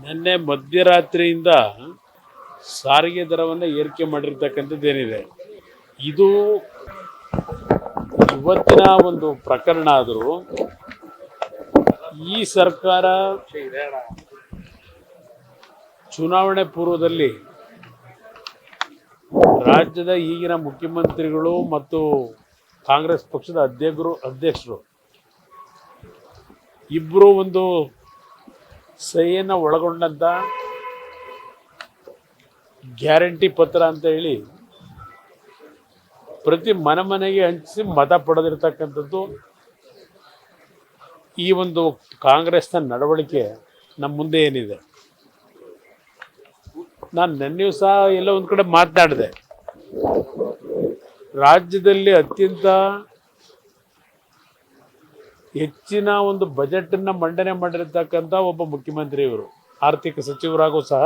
ನಿನ್ನೆ ಮಧ್ಯರಾತ್ರಿಯಿಂದ ಸಾರಿಗೆ ದರವನ್ನು ಏರಿಕೆ ಮಾಡಿರ್ತಕ್ಕಂಥದ್ದೇನಿದೆ ಇದು ಇವತ್ತಿನ ಒಂದು ಪ್ರಕರಣ ಆದರೂ ಈ ಸರ್ಕಾರ ಚುನಾವಣೆ ಪೂರ್ವದಲ್ಲಿ ರಾಜ್ಯದ ಈಗಿನ ಮುಖ್ಯಮಂತ್ರಿಗಳು ಮತ್ತು ಕಾಂಗ್ರೆಸ್ ಪಕ್ಷದ ಅಧ್ಯಕ್ಷರು ಅಧ್ಯಕ್ಷರು ಇಬ್ಬರು ಒಂದು ಸಹಿಯನ್ನು ಒಳಗೊಂಡಂಥ ಗ್ಯಾರಂಟಿ ಪತ್ರ ಅಂತ ಹೇಳಿ ಪ್ರತಿ ಮನೆ ಮನೆಗೆ ಹಂಚಿಸಿ ಮತ ಪಡೆದಿರ್ತಕ್ಕಂಥದ್ದು ಈ ಒಂದು ಕಾಂಗ್ರೆಸ್ನ ನಡವಳಿಕೆ ನಮ್ಮ ಮುಂದೆ ಏನಿದೆ? ನಾನು ನೆನ್ನೆಯೂ ಸಹ ಎಲ್ಲ ಒಂದು ಕಡೆ ಮಾತನಾಡಿದೆ ರಾಜ್ಯದಲ್ಲಿ ಅತ್ಯಂತ ಹೆಚ್ಚಿನ ಒಂದು ಬಜೆಟನ್ನು ಮಂಡನೆ ಮಾಡಿರ್ತಕ್ಕಂಥ ಒಬ್ಬ ಮುಖ್ಯಮಂತ್ರಿ ಇವರು, ಆರ್ಥಿಕ ಸಚಿವರಾಗೂ ಸಹ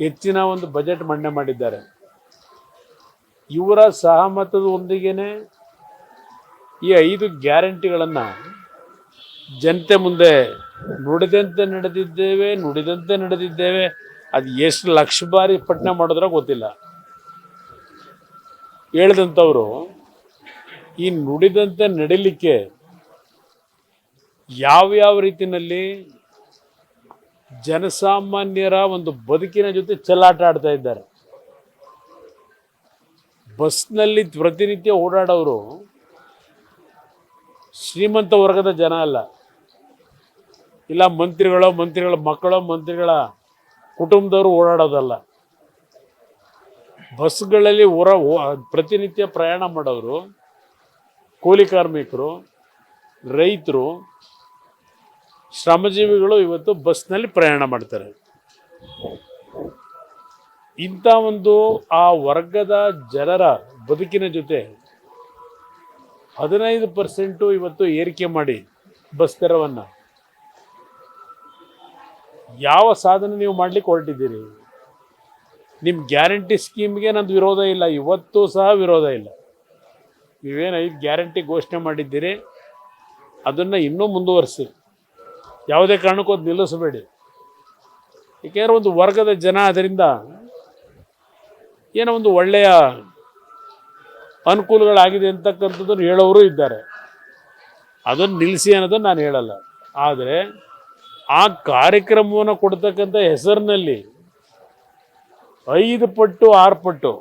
ಹೆಚ್ಚಿನ ಒಂದು ಬಜೆಟ್ ಮಂಡನೆ ಮಾಡಿದ್ದಾರೆ. ಇವರ ಸಹಮತದೊಂದಿಗೇನೆ ಈ ಐದು ಗ್ಯಾರಂಟಿಗಳನ್ನು ಜನತೆ ಮುಂದೆ ನುಡಿದಂತೆ ನಡೆದಿದ್ದೇವೆ ನುಡಿದಂತೆ ನಡೆದಿದ್ದೇವೆ. ಅದು ಎಷ್ಟು ಲಕ್ಷ ಬಾರಿ ಪಟ್ಟಣ ಮಾಡಿದ್ರೆ ಗೊತ್ತಿಲ್ಲ. ಹೇಳ್ದಂಥವ್ರು ಈ ನುಡಿದಂತೆ ನಡೀಲಿಕ್ಕೆ ಯಾವ್ಯಾವ ರೀತಿಯಲ್ಲಿ ಜನಸಾಮಾನ್ಯರ ಒಂದು ಬದುಕಿನ ಜೊತೆ ಚೆಲ್ಲಾಟ ಆಡ್ತಾ ಇದ್ದಾರೆ. ಬಸ್ನಲ್ಲಿ ಪ್ರತಿನಿತ್ಯ ಓಡಾಡೋರು ಶ್ರೀಮಂತ ವರ್ಗದ ಜನ ಅಲ್ಲ. ಇಲ್ಲ ಮಂತ್ರಿಗಳೋ, ಮಂತ್ರಿಗಳ ಮಕ್ಕಳ, ಮಂತ್ರಿಗಳ ಕುಟುಂಬದವರು ಓಡಾಡೋದಲ್ಲ. ಬಸ್ಗಳಲ್ಲಿ ಹೊರ ಪ್ರತಿನಿತ್ಯ ಪ್ರಯಾಣ ಮಾಡೋರು ಕೂಲಿ ಕಾರ್ಮಿಕರು, ರೈತರು, ಶ್ರಮಜೀವಿಗಳು ಇವತ್ತು ಬಸ್ನಲ್ಲಿ ಪ್ರಯಾಣ ಮಾಡ್ತಾರೆ. ಇಂಥ ಒಂದು ಆ ವರ್ಗದ ಜನರ ಬದುಕಿನ ಜೊತೆ ಹದಿನೈದು ಪರ್ಸೆಂಟು ಇವತ್ತು ಏರಿಕೆ ಮಾಡಿ ಬಸ್ ದರವನ್ನು ಯಾವ ಸಾಧನೆ ನೀವು ಮಾಡ್ಲಿಕ್ಕೆ ಹೊರಟಿದ್ದೀರಿ? ನಿಮ್ಮ ಗ್ಯಾರಂಟಿ ಸ್ಕೀಮ್ಗೆ ನಂದು ವಿರೋಧ ಇಲ್ಲ, ಇವತ್ತು ಸಹ ವಿರೋಧ ಇಲ್ಲ. ನೀವೇನು ಐದು ಗ್ಯಾರಂಟಿ ಘೋಷಣೆ ಮಾಡಿದ್ದೀರಿ, ಅದನ್ನು ಇನ್ನೂ ಮುಂದುವರಿಸಿ. ಯಾವುದೇ ಕಾರಣಕ್ಕೂ ಅದು ನಿಲ್ಲಿಸಬೇಡಿ. ಏಕೆಂದರೆ ಒಂದು ವರ್ಗದ ಜನ ಅದರಿಂದ ಏನೋ ಒಂದು ಒಳ್ಳೆಯ ಅನುಕೂಲಗಳಾಗಿದೆ ಅಂತಕ್ಕಂಥದ್ದನ್ನು ಹೇಳೋರು ಇದ್ದಾರೆ. ಅದನ್ನು ನಿಲ್ಲಿಸಿ ಅನ್ನೋದನ್ನು ನಾನು ಹೇಳಲ್ಲ. ಆದರೆ ಆ ಕಾರ್ಯಕ್ರಮವನ್ನು ಕೊಡ್ತಕ್ಕಂಥ ಹೆಸರಿನಲ್ಲಿ ಐದು ಪಟ್ಟು, ಆರು ಪಟ್ಟು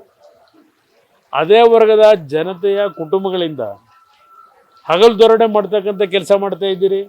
ಅದೇ ವರ್ಗದ ಜನತೆಯ ಕುಟುಂಬಗಳಿಂದ ಹಗಲು ಧೋರಣೆ ಮಾಡ್ತಕ್ಕಂಥ ಕೆಲಸ ಮಾಡ್ತಾ ಇದ್ದೀರಿ.